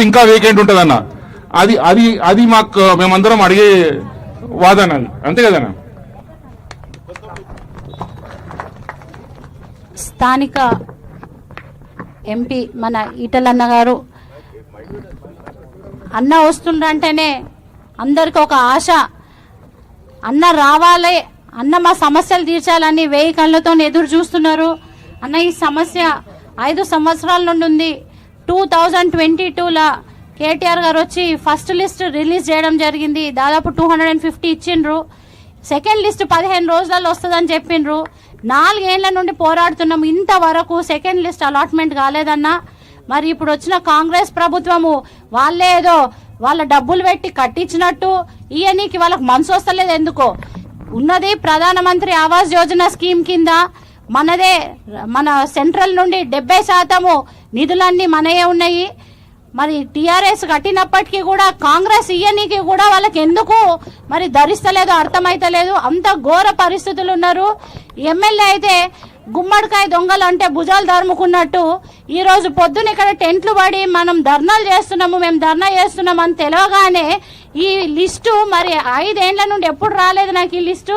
ఇంకా వేకెంట్ ఉంటుందన్న. అది అది అది మాకు మేమందరం అడిగే వాదన అది. అంతే కదన్నా? స్థానిక ఎంపీ మన ఈటలన్న గారు అన్న వస్తుండంటేనే అందరికి ఒక ఆశ. అన్న రావాలి అన్న మా సమస్యలు తీర్చాలని వేయి కళ్ళతో ఎదురు చూస్తున్నారు. అన్న ఈ సమస్య ఐదు సంవత్సరాల నుండి ఉంది టూ థౌజండ్ ట్వంటీ టూలో కేటీఆర్ గారు వచ్చి ఫస్ట్ లిస్ట్ రిలీజ్ చేయడం జరిగింది. దాదాపు టూ హండ్రెడ్ అండ్ ఫిఫ్టీ ఇచ్చిండ్రు. సెకండ్ లిస్ట్ పదిహేను రోజులలో వస్తుందని చెప్పిండ్రు. నాలుగేళ్ళ నుండి పోరాడుతున్నాం. ఇంతవరకు సెకండ్ లిస్ట్ అలాట్మెంట్ కాలేదన్నా. మరి ఇప్పుడు వచ్చిన కాంగ్రెస్ ప్రభుత్వము వాళ్ళే ఏదో వాళ్ళ డబ్బులు పెట్టి కట్టించినట్టు ఈయనకి వాళ్ళకి మనసు వస్తలేదు ఎందుకో. ఉన్నది ప్రధానమంత్రి ఆవాస్ యోజన స్కీమ్ కింద మనదే మన సెంట్రల్ నుండి డెబ్బై శాతము నిధులన్నీ మనయే ఉన్నాయి. మరి టీఆర్ఎస్ కట్టినప్పటికీ కూడా కాంగ్రెస్ ఈఎన్ఈకి కూడా వాళ్ళకి ఎందుకు మరి ధరిస్తలేదు అర్థమైతలేదు అంత ఘోర పరిస్థితులు ఉన్నారు ఎమ్మెల్యే అయితే గుమ్మడికాయ దొంగలు అంటే భుజాలు ధర్ముకున్నట్టు ఈ రోజు పొద్దున ఇక్కడ టెంట్లు పడి మనం ధర్నాలు చేస్తున్నాము మేము ధర్నా చేస్తున్నాము అని తెలియగానే ఈ లిస్టు మరి ఐదేండ్ల నుండి ఎప్పుడు రాలేదు నాకు ఈ లిస్టు.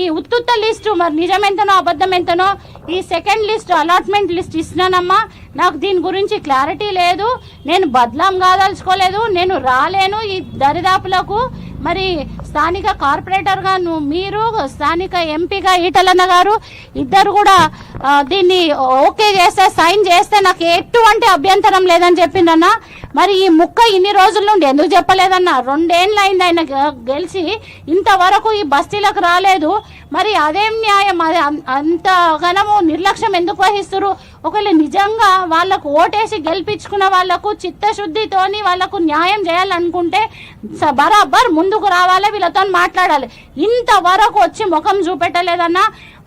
ఈ ఉత్తుత్త లిస్టు మరి నిజమెంతనో అబద్ధం ఎంతనో ఈ సెకండ్ లిస్ట్ అలాట్మెంట్ లిస్ట్ ఇస్తున్నానమ్మా. నాకు దీని గురించి క్లారిటీ లేదు. నేను బదలాం కాదలుచుకోలేదు. నేను రాలేను ఈ దరిదాపులకు. మరి స్థానిక కార్పొరేటర్గా నువ్వు మీరు స్థానిక ఎంపీగా ఈటలన్న గారు ఇద్దరు కూడా దీన్ని ఓకే చేస్తే సైన్ చేస్తే నాకు ఎటువంటి అభ్యంతరం లేదని చెప్పిందన్న మరి ఈ ముక్క ఇన్ని రోజుల నుండి ఎందుకు చెప్పలేదన్న? రెండేళ్ళు అయింది ఆయన గెలిచి ఇంతవరకు ఈ బస్తీలకు రాలేదు. మరి అదేం న్యాయం అది అం- అంత ఘనము నిర్లక్ష్యం ఎందుకు వహిస్తారు ఒకవేళ నిజంగా వాళ్ళకు ఓటేసి గెలిపించుకున్న వాళ్ళకు చిత్తశుద్ధితోని వాళ్ళకు న్యాయం చేయాలనుకుంటే బరాబర్ ముందుకు రావాలి వీళ్ళతో మాట్లాడాలి. ఇంతవరకు వచ్చి ముఖం చూపెట్టలేదన్నా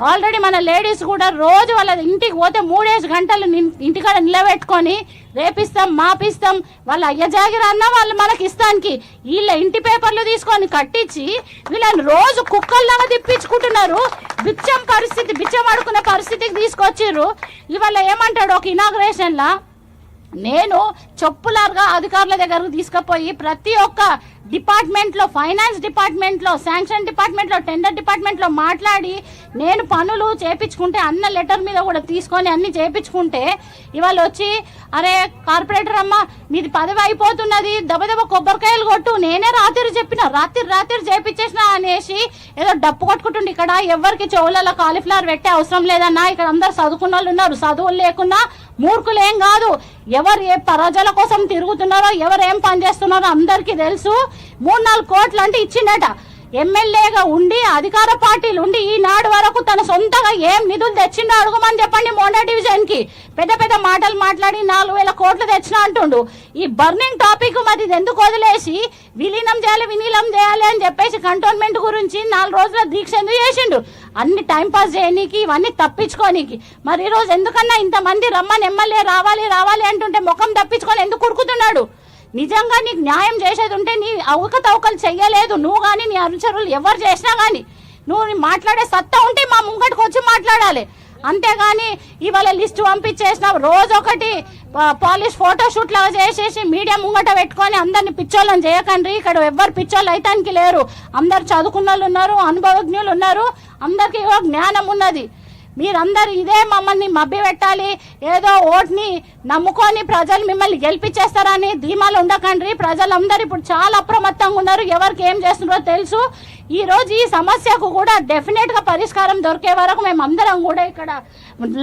ఆల్రెడీ మన లేడీస్ కూడా రోజు వాళ్ళ ఇంటికి పోతే మూడేసి గంటలు ఇంటికాడ నిలబెట్టుకొని రేపిస్తాం మాపిస్తాం వాళ్ళ అయ్య అన్న వాళ్ళు మనకి ఇస్తానికి వీళ్ళ ఇంటి పేపర్లు తీసుకొని కట్టించి వీళ్ళని రోజు కుక్కల్లాగా తిప్పించుకుంటున్నారు. బిచ్చం పరిస్థితి బిచ్చం ఆడుకునే పరిస్థితికి తీసుకొచ్చిర్రు. ఇవాళ ఏమంటాడు ఒక ఇనాగ్రేషన్లా నేను చెప్పులాగా అధికారుల దగ్గరకు తీసుకుపోయి ప్రతి ఒక్క డిపార్ట్మెంట్లో ఫైనాన్స్ డిపార్ట్మెంట్లో శాంక్షన్ డిపార్ట్మెంట్లో టెండర్ డిపార్ట్మెంట్లో మాట్లాడి నేను పనులు చేపించుకుంటే అన్న లెటర్ మీద కూడా తీసుకొని అన్ని చేపించుకుంటే ఇవాళ వచ్చి అరే కార్పొరేటర్ అమ్మ మీది పదవి అయిపోతున్నది దెబ్బ కొబ్బరికాయలు కొట్టు నేనే రాత్రి చెప్పిన రాత్రి రాత్రి చేపించేసిన అనేసి ఏదో డప్పు కొట్టుకుంటుండే ఇక్కడ ఎవరికి చెవులలో కాలీఫ్లవర్ పెట్టే అవసరం లేదన్నా ఇక్కడ అందరు చదువుకున్న వాళ్ళు ఉన్నారు చదువులు లేకున్నా మూర్ఖులేం కాదు. ఎవరు ఏ ప్రజల కోసం తిరుగుతున్నారో ఎవరు ఏం పని చేస్తున్నారో అందరికీ తెలుసు. మూడు నాలుగు కోట్లు అంటే ఇచ్చిండట. ఎమ్మెల్యేగా ఉండి అధికార పార్టీలు ఉండి ఈనాడు వరకు తన సొంతగా ఏం నిధులు తెచ్చిండో అడుగుమని చెప్పండి మోండా డివిజన్కి పెద్ద పెద్ద మాటలు మాట్లాడి నాలుగు వేల కోట్లు తెచ్చిన అంటుండు. ఈ బర్నింగ్ టాపిక్ మరి ఇది ఎందుకు వదిలేసి విలీనం చేయాలి విలీనం చేయాలి అని చెప్పేసి కంటోన్మెంట్ గురించి నాలుగు రోజుల దీక్ష ఎందుకు చేసిండు? అన్ని టైంపాస్ చేయనీకి ఇవన్నీ తప్పించుకోనీకి. మరి ఈరోజు రోజు ఎందుకన్నా ఇంతమంది రమ్మని ఎమ్మెల్యే రావాలి రావాలి అంటుంటే ముఖం తప్పించుకొని ఎందుకు కురుకుతున్నాడు నిజంగా నీకు న్యాయం చేసేది ఉంటే నీ అవకతవకలు చెయ్యలేదు. నువ్వు కానీ నీ అనుచరులు ఎవరు చేసినా కానీ నువ్వు నీ మాట్లాడే సత్తా ఉంటే మా ముంగటికి వచ్చి మాట్లాడాలి. అంతేగాని ఇవాళ లిస్టు పంపించేసిన రోజు ఒకటి పాలిష్ ఫోటోషూట్ లాగా చేసేసి మీడియా ముంగట పెట్టుకొని అందరిని పిచ్చోళ్ళని చేయకండి. ఇక్కడ ఎవ్వరు పిచ్చోళ్ళు అయితానికి లేరు. అందరు చదువుకున్న వాళ్ళు ఉన్నారు అనుభవజ్ఞులు ఉన్నారు. అందరికీ జ్ఞానం ఉన్నది. మీరందరూ ఇదే మమ్మల్ని మభ్యపెట్టాలి. ఏదో ఓట్ని నమ్ముకొని ప్రజలు మిమ్మల్ని గెలిపించేస్తారని ధీమాలు ఉండకండి. ప్రజలందరూ ఇప్పుడు చాలా అప్రమత్తంగా ఉన్నారు. ఎవరికి ఏం చేస్తున్నారో తెలుసు. ఈ రోజు ఈ సమస్యకు కూడా డెఫినెట్గా పరిష్కారం దొరికే వరకు మేము అందరం కూడా ఇక్కడ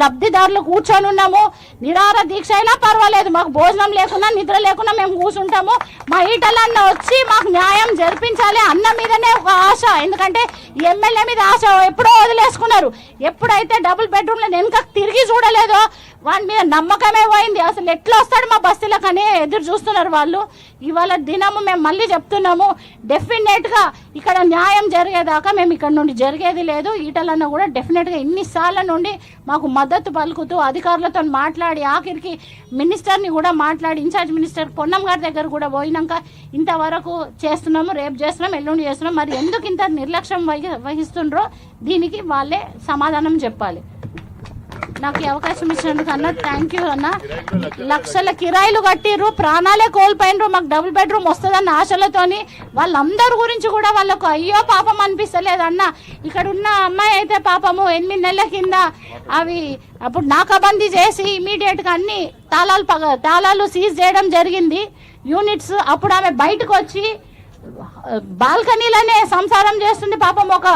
లబ్ధిదారులు కూర్చొని ఉన్నాము. నిరార దీక్ష అయినా పర్వాలేదు. మాకు భోజనం లేకున్నా నిద్ర లేకుండా మేము కూర్చుంటాము. మా ఈటలన్న వచ్చి మాకు న్యాయం జరిపించాలి అన్న మీదనే ఒక ఆశ. ఎందుకంటే ఎమ్మెల్యే మీద ఆశ ఎప్పుడో వదిలేసుకున్నారు. ఎప్పుడైతే డబుల్ బెడ్రూమ్లో వెనుక తిరిగి చూడలేదో వాడి మీద నమ్మకమే పోయింది. అసలు ఎట్లా వస్తాడు మా బస్తీలకని ఎదురు చూస్తున్నారు వాళ్ళు. ఇవాళ దినము మేము మళ్ళీ చెప్తున్నాము డెఫినెట్గా ఇక్కడ న్యాయం జరిగేదాకా మేము ఇక్కడ నుండి జరిగేది లేదు. ఈటలన్న కూడా డెఫినెట్గా ఇన్నిసార్ల నుండి మాకు మద్దతు పలుకుతూ అధికారులతో మాట్లాడి ఆఖరికి మినిస్టర్ని కూడా మాట్లాడి ఇన్ఛార్జ్ మినిస్టర్ పొన్నం గారి దగ్గర కూడా పోయినాక ఇంతవరకు చేస్తున్నాము రేపు చేస్తున్నాం ఎల్లుండి చేస్తున్నాం. మరి ఎందుకు ఇంత నిర్లక్ష్యం వహి వహిస్తుండ్రో దీనికి వాళ్ళే సమాధానం చెప్పాలి. నాకు ఈ అవకాశం ఇచ్చినందుకు అన్న థ్యాంక్ యూ అన్న. లక్షల కిరాయిలు కట్టిర్రు ప్రాణాలే కోల్పోయినరు మాకు డబుల్ బెడ్రూమ్ వస్తుందన్న ఆశలతోని. వాళ్ళందరి గురించి కూడా వాళ్ళకు అయ్యో పాపం అనిపిస్తలేదన్న. ఇక్కడ ఉన్న అమ్మాయి అయితే పాపము ఎనిమిది నెలల కింద అవి అప్పుడు నాకాబందీ చేసి ఇమీడియట్గా అన్ని తాళాలు పగ తాళాలు సీజ్ చేయడం జరిగింది. యూనిట్స్ అప్పుడు ఆమె బయటకు వచ్చి బాల్కనీలోనే సంసారం చేస్తుంది పాపం ఒక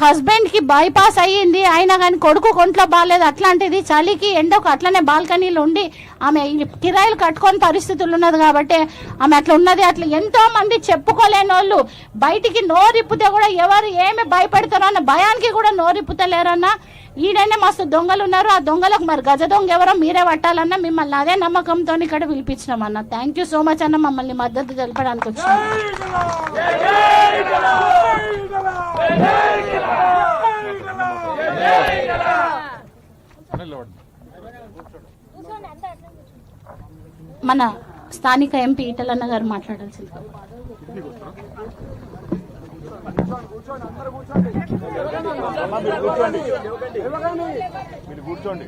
హస్బెండ్కి బైపాస్ అయ్యింది అయినా కానీ కొడుకు కొంట్లో బాగాలేదు అట్లాంటిది చలికి ఎండకు అట్లనే బాల్కనీలు ఉండి ఆమె కిరాయిలు కట్టుకొని పరిస్థితులు ఉన్నది కాబట్టి ఆమె అట్లా ఉన్నది అట్లా ఎంతో మంది చెప్పుకోలేని వాళ్ళు బయటికి నోరిప్పితే కూడా ఎవరు ఏమి భయపడతారో అన్న భయానికి కూడా నోరిప్పుతలేరన్నా ఈడనే మస్తు దొంగలు ఉన్నారు ఆ దొంగలకు మరి గజ దొంగ ఎవరో మీరే పట్టాలన్నా మిమ్మల్ని అదే నమ్మకంతో ఇక్కడ పిలిపించినాం అన్న థ్యాంక్ యూ సో మచ్ అన్న మమ్మల్ని మద్దతు తెలపడానికి వచ్చాం మన స్థానిక ఎంపీ ఈటలన్న గారు మాట్లాడాల్సింది. కూర్చోండి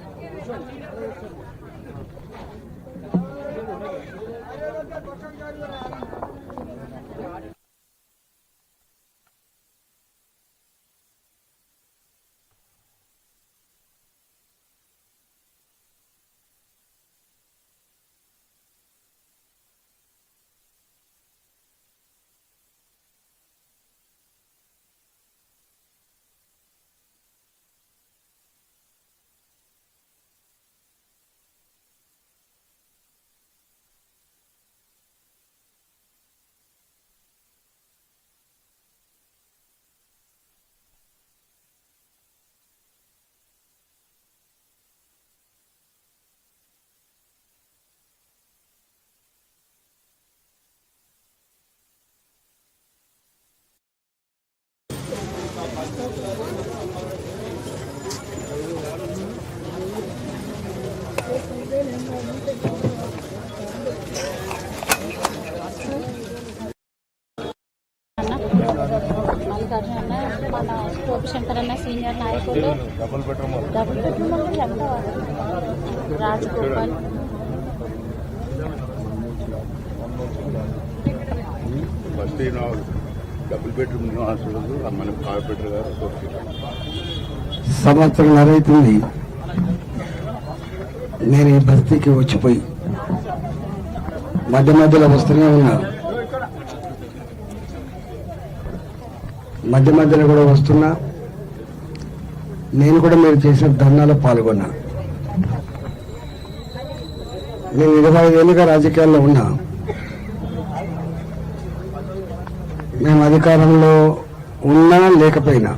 మల్లికార్జున మన గోపి శంకర్ అన్న సీనియర్ నాయకులు డబుల్ బెడ్రూమ్ డబుల్ బెడ్రూమ్ అంటే చెప్తావా రాజగోపాల్ ఫస్ట్ డబుల్ బెడ్రూమ్ మన కార్పొరేటర్ గారు సంవత్సరం నరైతుంది. నేను ఈ బస్తీకి వచ్చిపోయి మధ్య మధ్యలో వస్తూనే ఉన్నా. మధ్య మధ్యలో కూడా వస్తున్నా. నేను కూడా మీరు చేసిన ధర్నాలో పాల్గొన్నా. నేను ఇరవై ఐదేళ్ళుగా రాజకీయాల్లో ఉన్నా. మేము అధికారంలో ఉన్నా లేకపోయినా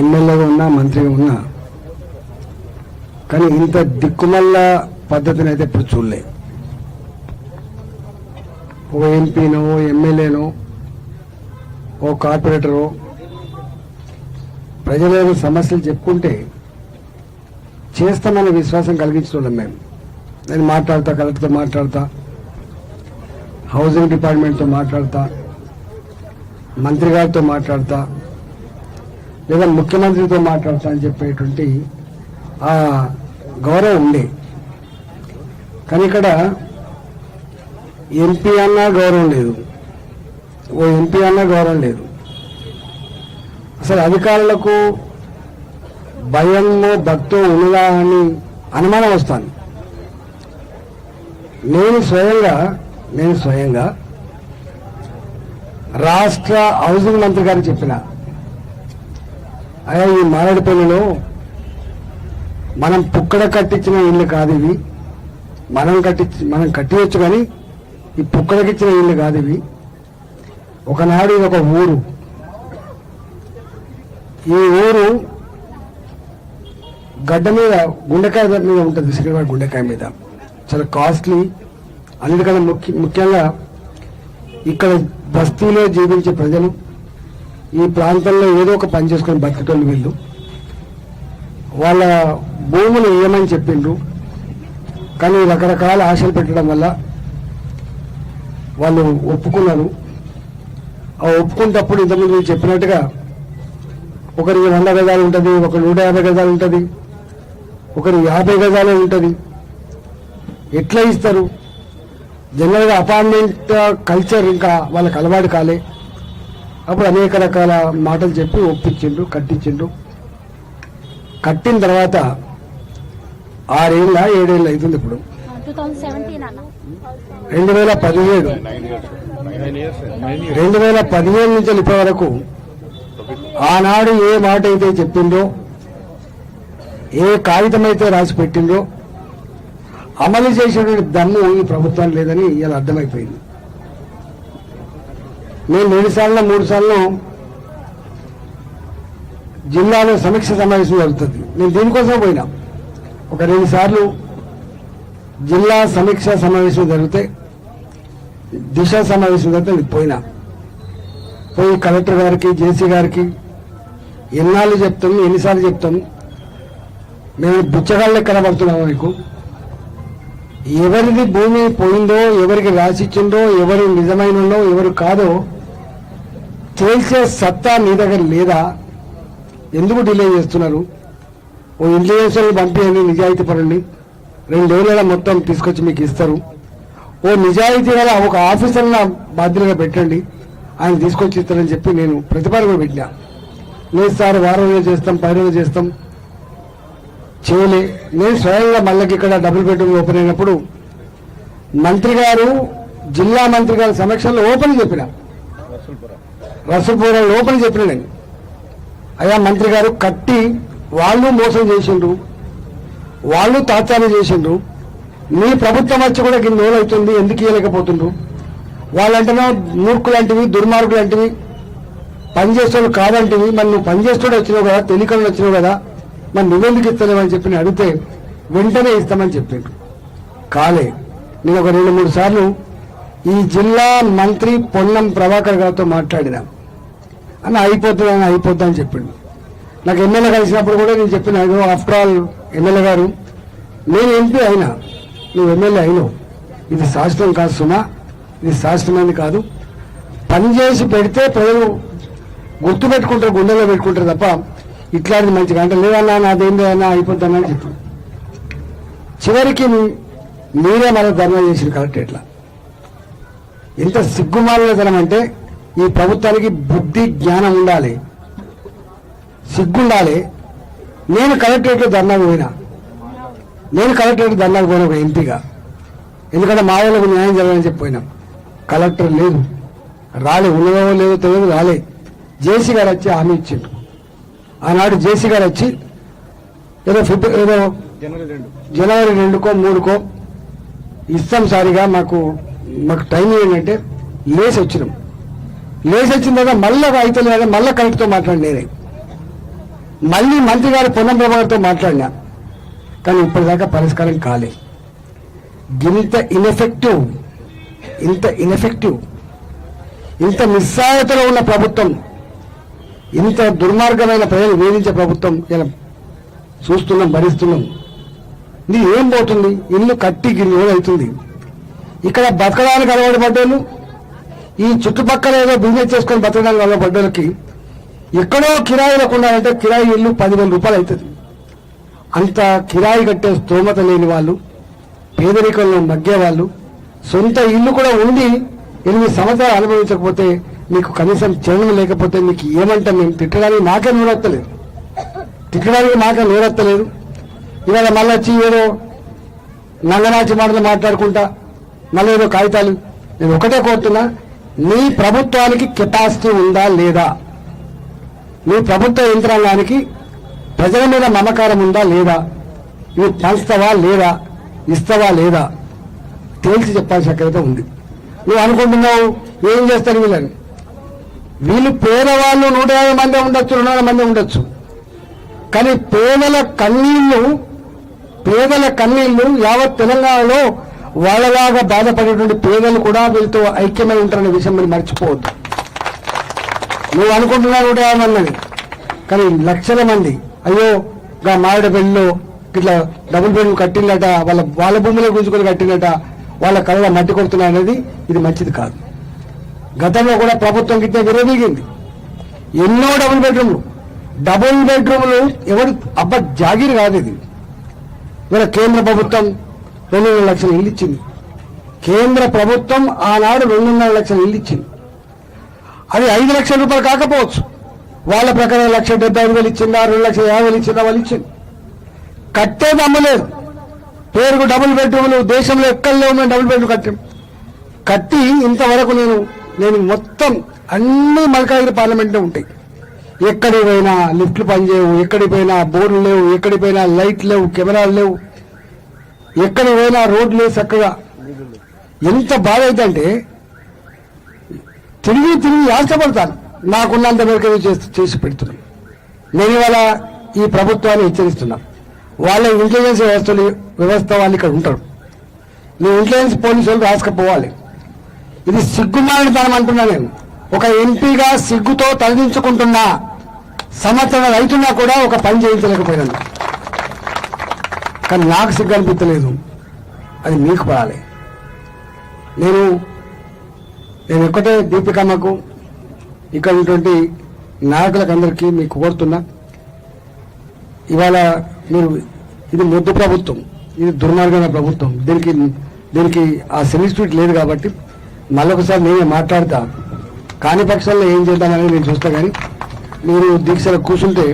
ఎమ్మెల్యేగా ఉన్నా మంత్రిగా ఉన్నా కానీ ఇంత దిక్కుమల్ల పద్ధతిని అయితే ఇప్పుడు చూడలే. ఓ ఎంపీనో ఓ ఎమ్మెల్యేనో ఓ కార్పొరేటరు ప్రజల సమస్యలు చెప్పుకుంటే చేస్తామనే విశ్వాసం కలిగించిన వాళ్ళం మేము. నేను మాట్లాడతా కలెక్టర్తో మాట్లాడతా హౌసింగ్ డిపార్ట్మెంట్తో మాట్లాడతా మంత్రి గారితో మాట్లాడతా లేదా ముఖ్యమంత్రితో మాట్లాడతా అని చెప్పేటువంటి ఆ గౌరవం ఉండే. కానీ ఇక్కడ ఎంపీ అన్నా గౌరవం లేదు. ఓ ఎంపీ అన్నా గౌరవం లేదు. అసలు అధికారులకు భయంలో భక్తో ఉన్నదా అని అనుమానం వస్తాను నేను స్వయంగా నేను స్వయంగా రాష్ట్ర హౌసింగ్ మంత్రి గారికి చెప్పిన అయ్యా ఈ మారేడుపల్లిలో మనం పుక్కడ కట్టించిన ఇల్లు కాదు ఇవి. మనం కట్టించి మనం కట్టివచ్చు కానీ ఈ పుక్కడకిచ్చిన ఇల్లు కాదు ఇవి. ఒకనాడు ఇది ఒక ఊరు. ఈ ఊరు గడ్డ మీద గుండెకాయ మీద ఉంటుంది సికింద్రాబాద్ గుండెకాయ మీద. చాలా కాస్ట్లీ అన్నిటికన్నా ముఖ్య ముఖ్యంగా ఇక్కడ బస్తీలో జీవించే ప్రజలు ఈ ప్రాంతంలో ఏదో ఒక పని చేసుకొని బతికేటోళ్ళు వీళ్ళు. వాళ్ళ భూములు ఇవ్వమని చెప్పిండ్రు. కానీ రకరకాల ఆశలు పెట్టడం వల్ల వాళ్ళు ఒప్పుకున్నారు. ఆ ఒప్పుకున్నప్పుడు ఇంతకుముందు మీరు చెప్పినట్టుగా ఒకరికి వంద గజాలు ఉంటుంది ఒక నూట యాభై గజాలు ఉంటుంది ఒకరు యాభై గజాలు ఉంటుంది. ఎట్లా ఇస్తారు? జనరల్గా అపార్ట్మెంట్ కల్చర్ ఇంకా వాళ్ళకి అలవాటు కాలే. అప్పుడు అనేక రకాల మాటలు చెప్పి ఒప్పించిండు కట్టించిండు కట్టిన తర్వాత ఆరేళ్ళ ఏడేళ్ళు అవుతుంది ఇప్పుడు. రెండు వేల పదిహేడు. రెండు వేల పదిహేను నుంచి ఇప్పటి వరకు ఆనాడు ఏ మాట అయితే చెప్పిందో ఏ కాగితం అయితే రాసి పెట్టిందో అమలు చేసేటువంటి దమ్ము ఈ ప్రభుత్వం లేదని ఇలా అర్థమైపోయింది. నేను రెండు సార్లు మూడు సార్లు జిల్లాలో సమీక్ష సమావేశం జరుగుతుంది. నేను దీనికోసం పోయినా. ఒక రెండు సార్లు జిల్లా సమీక్ష సమావేశం జరిగితే దిశ సమావేశం జరిగితే నేను పోయినా పోయి కలెక్టర్ గారికి జేసీ గారికి ఎన్నాళ్ళు చెప్తాం ఎన్నిసార్లు చెప్తాం మేము బుచ్చగాళ్ళే కనబడుతున్నాము మీకు. ఎవరిది భూమి పోయిందో ఎవరికి రాసిచ్చిందో ఎవరు నిజమైనో ఎవరు కాదో తేల్చే సత్తా మీ దగ్గర లేదా? ఎందుకు డిలే చేస్తున్నారు? ఓ ఇంజనీర్స్ పంపించండి నిజాయితీ పడండి. రెండేళ్ళ మొత్తం తీసుకొచ్చి మీకు ఇస్తారు. ఓ నిజాయితీ గల ఒక ఆఫీసర్న బాధ్యతగా పెట్టండి. ఆయన తీసుకొచ్చి ఇస్తారని చెప్పి నేను ప్రతిపాదన కూడా పెట్టినా. లేదు సార్ వారం రోజులు చేస్తాం పది రోజులు చేస్తాం. చేయలే. నేను స్వయంగా మళ్ళకి ఇక్కడ డబుల్ బెడ్రూమ్ ఓపెన్ అయినప్పుడు మంత్రి గారు జిల్లా మంత్రి గారి సమక్షంలో ఓపెన్ చెప్పిన. రసపురం ఓపెన్ చెప్పిన నేను. అయ్యా మంత్రి గారు కట్టి వాళ్ళు మోసం చేసిండ్రు. వాళ్ళు తాత్సారం చేసిండ్రు. మీ ప్రభుత్వం వచ్చి కూడా కింద అవుతుంది? ఎందుకు ఇవ్వలేకపోతుండ్రు వాళ్ళంటేనో మూర్ఖులాంటివి దుర్మార్గులాంటివి పనిచేసేవాళ్ళు కాదంటివి. మరి నువ్వు పనిచేస్తాడు వచ్చినావు కదా తెలికలు వచ్చినావు కదా మరి నువ్వెందుకు ఇస్తలేవని చెప్పి అడిగితే వెంటనే ఇస్తామని చెప్పిండు. కాలే. నేను ఒక రెండు మూడు సార్లు ఈ జిల్లా మంత్రి పొన్నం ప్రభాకర్ గారితో మాట్లాడినా. అని అయిపోతుంది అని అయిపోద్ది అని చెప్పిండు. నాకు ఎమ్మెల్యే కలిసినప్పుడు కూడా నేను చెప్పిన ఆఫ్టర్ ఆల్ ఎమ్మెల్యే గారు నేను ఎంపీ అయినా నువ్వు ఎమ్మెల్యే అయినావు. ఇది శాస్త్రం కాదు సుమా. ఇది శాశ్వతమైనది కాదు. పని చేసి పెడితే ప్రజలు గుర్తు పెట్టుకుంటారు గుండెలో పెట్టుకుంటారు తప్ప ఇట్లాంటిది మంచిగా అంటే లేదన్నా నాదేంది అన్నా అయిపోద్దన్నా అని చెప్పి. చివరికి మీరే మన ధర్నా చేసిన కరెక్ట్ ఎట్లా? ఎంత సిగ్గుమాలినతనం అంటే ఈ ప్రభుత్వానికి బుద్ధి జ్ఞానం ఉండాలి. సిగ్గుండాలి. నేను కలెక్టరేట్లో ధర్నా పోయినా. నేను కలెక్టరేట్ ధర్నాకు పోయినా ఒక ఎంపీగా. ఎందుకంటే మా వాళ్ళకు న్యాయం జరగాలని చెప్పి పోయినా. కలెక్టర్ లేదు. రాలే ఉన్నదో లేదో తెలియదు రాలే. జేసీ గారు వచ్చి హామీ ఇచ్చిండు. ఆనాడు జేసీ గారు వచ్చి ఏదో ఫిబ్రవరి ఏదో జనవరి రెండుకో మూడుకో ఇస్తాం సారిగా మాకు మాకు టైం ఏంటంటే లేచి వచ్చినాం. లేచి వచ్చిన తర్వాత మళ్ళీ అయితే లేదా మళ్ళీ కలెక్టర్తో మాట్లాడి నేనే మళ్ళీ మంత్రి గారు పొన్నం ప్రభాకర్తో మాట్లాడినా. కానీ ఇప్పటిదాకా పరిష్కారం కాలే. ఇంత ఇన్ఎఫెక్టివ్ ఇంత ఇన్ఎఫెక్టివ్ ఇంత నిస్సాయతలో ఉన్న ప్రభుత్వం ఇంత దుర్మార్గమైన ప్రజలు వేధించే ప్రభుత్వం ఇలా చూస్తున్నాం భరిస్తున్నాం. ఇది ఏం పోతుంది? ఇల్లు కట్టి గిల్లు అవుతుంది. ఇక్కడ బతకడానికి అలవాటు పడ్డాను ఈ చుట్టుపక్కల ఏదో బిజినెస్ చేసుకొని బతకడానికి అలవాటు పడ్డోళ్ళకి ఎక్కడో కిరాయి లేకుండా అంటే కిరాయి ఇల్లు పదివేల రూపాయలు అవుతుంది. అంత కిరాయి కట్టే స్తోమత లేని వాళ్ళు పేదరికంలో మగ్గేవాళ్ళు సొంత ఇల్లు కూడా ఉండి ఎనిమిది సంవత్సరాలు అనుభవించకపోతే మీకు కనీసం చరణం లేకపోతే మీకు ఏమంటాం మేము తిట్టడానికి మాకే నూరెత్తలేదు తిట్టడానికి మాకే నూరెత్తలేదు ఇవాళ మళ్ళీ వచ్చి ఏదో నంగనాచి మాటలు మాట్లాడుకుంటా మళ్ళీ ఏదో కాగితాలు. నేను ఒకటే కోరుతున్నా నీ ప్రభుత్వానికి కెపాసిటీ ఉందా లేదా? నీ ప్రభుత్వ యంత్రాంగానికి ప్రజల మీద మమకారం ఉందా లేదా? ఇవి తెలుస్తావా లేదా? ఇస్తావా లేదా? తేల్చి చెప్పాల్సిన అక్కడైతే ఉంది. నువ్వు అనుకుంటున్నావు ఏం చేస్తారు వీళ్ళని? వీళ్ళు పేదవాళ్ళు నూట యాభై మంది ఉండొచ్చు రెండు వందల మంది ఉండొచ్చు. కానీ పేదల కన్నీళ్ళు పేదల కన్నీళ్ళు యావత్ తెలంగాణలో వాళ్ళలాగా బాధపడేటువంటి పేదలు కూడా వీళ్ళతో ఐక్యమై ఉంటారనే విషయం మీరు మర్చిపోవద్దు. నువ్వు అనుకుంటున్నావు నూట యాభై మంది కానీ లక్షల మంది అయ్యో గా మామిడి పెళ్ళిలో ఇట్లా డబుల్ బెడ్ కట్టిందట వాళ్ళ వాళ్ళ భూమిలో గుంజుకొని కట్టిందట వాళ్ళ కళ్ళ మట్టి కొడుతున్నా అనేది ఇది మంచిది కాదు. గతంలో కూడా ప్రభుత్వం గిట్టే విరవీగింది ఎన్నో డబుల్ బెడ్రూమ్లు డబుల్ బెడ్రూమ్లు ఎవరు అబ్బా జాగిరి కాదు ఇది. ఇవాళ కేంద్ర ప్రభుత్వం రెండున్నర లక్షల ఇల్లు ఇచ్చింది. కేంద్ర ప్రభుత్వం ఆనాడు రెండున్నర లక్షల ఇల్లు ఇచ్చింది. అది ఐదు లక్షల రూపాయలు కాకపోవచ్చు. వాళ్ళ ప్రకారం లక్ష డెబ్బై ఐదు వేలు ఇచ్చిందా రెండు లక్షల యాభై వేలు ఇచ్చిందా వాళ్ళు ఇచ్చింది. కట్టేది అమ్మలేదు పేరుకు డబుల్ బెడ్రూమ్లు దేశంలో ఎక్కడ ఉన్న డబుల్ బెడ్రూమ్ కట్టాం. కట్టి ఇంతవరకు నేను నేను మొత్తం అన్ని మల్కాగిరి పార్లమెంట్లో ఉంటాయి. ఎక్కడికి పోయినా లిఫ్ట్లు పనిచేయవు ఎక్కడికి పోయినా బోర్లు లేవు. ఎక్కడికి పోయినా లైట్ లేవు. కెమెరాలు లేవు. ఎక్కడికి పోయినా రోడ్లు లేవు చక్కగా. ఎంత బాధ అంటే తిరిగి తిరిగి ఆశపడతాను. నాకున్నంత మేరకు చేసి చేసి పెడుతున్నాం నేను ఇవాళ ఈ ప్రభుత్వాన్ని హెచ్చరిస్తున్నాం. వాళ్ళ ఇంటెలిజెన్స్ వ్యవస్థలు వ్యవస్థ వాళ్ళు ఇక్కడ ఉంటారు. మీ ఇంటెలిజెన్స్ పోలీసు వాళ్ళు రాసుకపోవాలి. ఇది సిగ్గుమాలితనం అంటున్నా నేను. ఒక ఎంపీగా సిగ్గుతో తలదించుకుంటున్నా సంవత్సరం రైతున్నా కూడా ఒక పని చేయించలేకపోయాను కానీ నాకు సిగ్గు అనిపించలేదు అది మీకు పడాలి. నేను నేను ఒక్కటే దీపికమ్మకు ఇక్కడ ఉన్నటువంటి నాయకులకు అందరికీ మీకు కోరుతున్నా ఇవాళ మీరు ఇది ముద్దు ప్రభుత్వం ఇది దుర్మార్గమైన ప్రభుత్వం. దీనికి దీనికి ఆ సెమిస్ట్రీట్ లేదు కాబట్టి మళ్ళొకసారి నేనే మాట్లాడతా. కాని పక్షంలో ఏం చేద్దామనేది నేను చూస్తా కానీ మీరు దీక్షలో కూర్చుంటే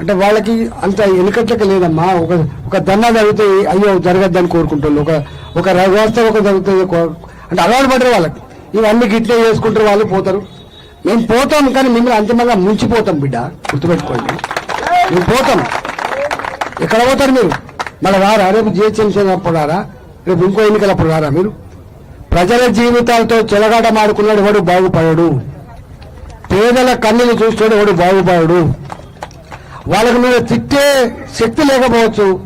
అంటే వాళ్ళకి అంత ఎన్నికట్లకి లేదమ్మా ఒక ఒక దన్నా జరిగితే అయ్యో జరగద్దని కోరుకుంటారు ఒక ఒక వ్యవస్థ ఒక జరుగుతుంది అంటే అలవాటు పడరు వాళ్ళకి. ఇవన్నీ గిట్లే చేసుకుంటారు వాళ్ళు పోతారు. మేము పోతాం కానీ మిమ్మల్ని అంతిమంగా ముంచిపోతాం బిడ్డ. గుర్తుపెట్టుకోండి. మేము పోతాం. ఎక్కడ పోతారు మీరు? మళ్ళీ రారా? రేపు జిహెచ్ఎంసీ అప్పుడు రారా? రేపు ఇంకో ఎన్నికలప్పుడు రారా మీరు? ప్రజల జీవితాలతో చెలగాట మాడుకున్నాడు ఎవడు? బాగుపడడు. పేదల కన్నులు చూస్తాడు ఎవడు? బాగుపడడు. వాళ్ళకు మీరు తిట్టే శక్తి లేకపోవచ్చు.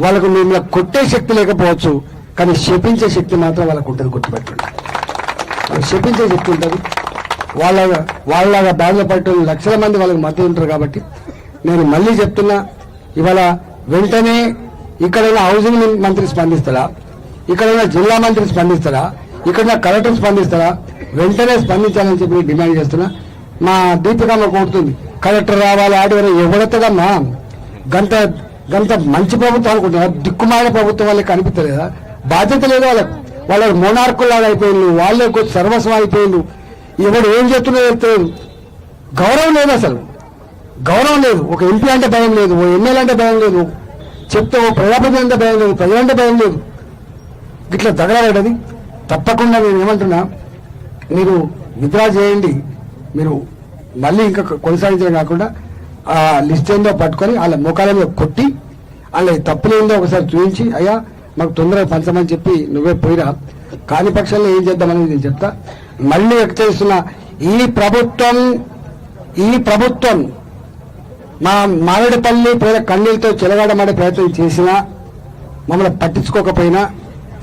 వాళ్ళకు మిమ్మల్ని కొట్టే శక్తి లేకపోవచ్చు. కానీ శపించే శక్తి మాత్రం వాళ్ళకు ఉంటుంది గుర్తుపెట్టండి శపించే శక్తి ఉంటుంది. వాళ్ళ వాళ్ళగా బాధలు పట్టు లక్షల మంది వాళ్ళకి మద్దతు ఉంటారు కాబట్టి నేను మళ్ళీ చెప్తున్నా ఇవాళ వెంటనే ఇక్కడైనా హౌసింగ్ మంత్రి స్పందిస్తారా ఇక్కడైనా జిల్లా మంత్రి స్పందిస్తారా ఇక్కడ కలెక్టర్ స్పందిస్తారా వెంటనే స్పందించాలని చెప్పి నేను డిమాండ్ చేస్తున్నా. మా దీపికమ్మ కోరుతుంది కలెక్టర్ రావాలి ఆడివారు ఎవడెత్తదమ్మా గంత గంత మంచి ప్రభుత్వం అనుకుంటున్నా దిక్కుమాల ప్రభుత్వం వాళ్ళకి కనిపించలేదా బాధ్యత లేదు వాళ్ళకు. వాళ్ళకి మోనార్కులాగా అయిపోయింది వాళ్ళే కొంచెం సర్వస్వం అయిపోయింది ఎవడు ఏం చేస్తున్నదో తెలియదు గౌరవం లేదు అసలు. గౌరవం లేదు. ఒక ఎంపీ అంటే భయం లేదు. ఓ ఎమ్మెల్యే అంటే భయం లేదు. చెప్తే ఓ ప్రజాపతి అంటే భయం లేదు. ప్రజలంటే భయం లేదు. ఇట్లా తగలబడ్డది తప్పకుండా నేను ఏమంటున్నా మీరు విత్డ్రా చేయండి. మీరు మళ్ళీ ఇంకా కొనసాగించడం కాకుండా ఆ లిస్ట్ ఏందో పట్టుకొని వాళ్ళ ముఖాల మీద కొట్టి వాళ్ళ తప్పులేందో ఒకసారి చూపించి అయ్యా మాకు తొందరగా పంచమని చెప్పి నువ్వే పోయిరా. కాని పక్షంలో ఏం చేద్దామనేది నేను చెప్తా. మళ్ళీ హెచ్చరిస్తున్నా ఈ ప్రభుత్వం ఈ ప్రభుత్వం మా మారేడుపల్లి పేద కన్నీళ్ళతో చెలగాడమాడే ప్రయత్నం చేసినా మమ్మల్ని పట్టించుకోకపోయినా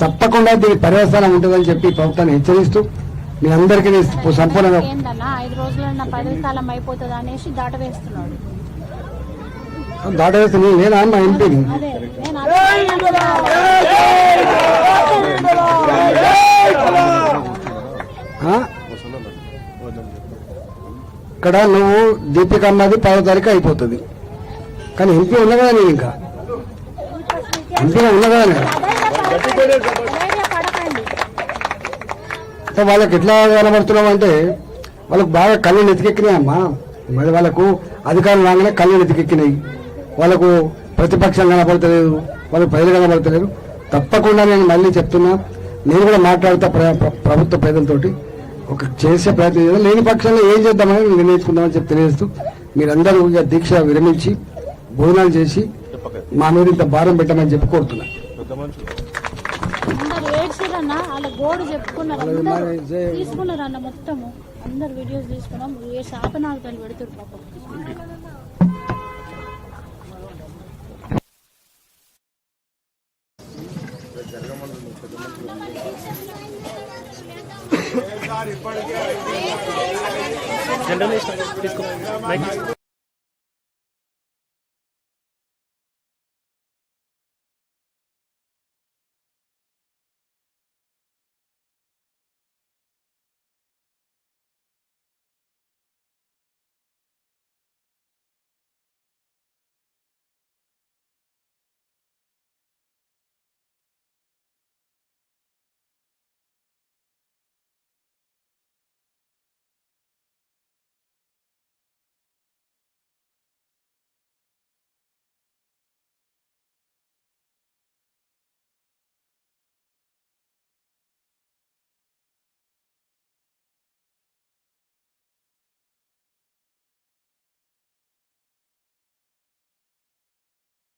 తప్పకుండా దీని పర్యవసానం ఉంటుందని చెప్పి ప్రభుత్వాన్ని హెచ్చరిస్తూ మీ అందరికీ నేను సంపూర్ణంగా ఏందన్నా ఐదు రోజుల్లో నా పదవి కాలం అయిపోతుంది అనేసి దాటవేస్తున్నాడు. దాటవేస్తే నేను నేనా మా అదే ఇక్కడ నువ్వు దీపిక అన్నది పదో తారీఖు అయిపోతుంది. కానీ ఎంపీ ఉన్నా కదా నేను ఇంకా? ఎంపీగా ఉన్నా కదా అంటే వాళ్ళకి ఎట్లా కనబడుతున్నావు అంటే వాళ్ళకు బాగా కళ్ళు నెతికెక్కినాయమ్మా మరి వాళ్ళకు అధికారం రాగానే కళ్ళు నెతికెక్కినాయి. వాళ్ళకు ప్రతిపక్షం కనబడతలేదు వాళ్ళకు ప్రజలు కనబడతలేరు తప్పకుండా నేను మళ్ళీ చెప్తున్నా. నేను కూడా మాట్లాడతా ప్ర- ప్రభుత్వ ప్రజలతోటి. ఒక చేసే ప్రయత్నం చేద్దాం. లేని పక్షంలో ఏం చేద్దామని నిర్ణయించుకుందామని చెప్పి తెలియజేస్తూ మీరందరూ ఇక దీక్ష విరమించి భోజనాలు చేసి మా మీద ఇంత భారం పెట్టమని చెప్పి కోరుతున్నా. అందరు ఏడ్చిరన్న వాళ్ళ గోడు చెప్పుకున్నారు. వాళ్ళది అందరూ మరి జై- తీసుకున్నారు అన్న మొత్తము. అందరు వీడియోస్ తీసుకున్నాం. ఏ శాపనాలతో పెడుతురు పాపం.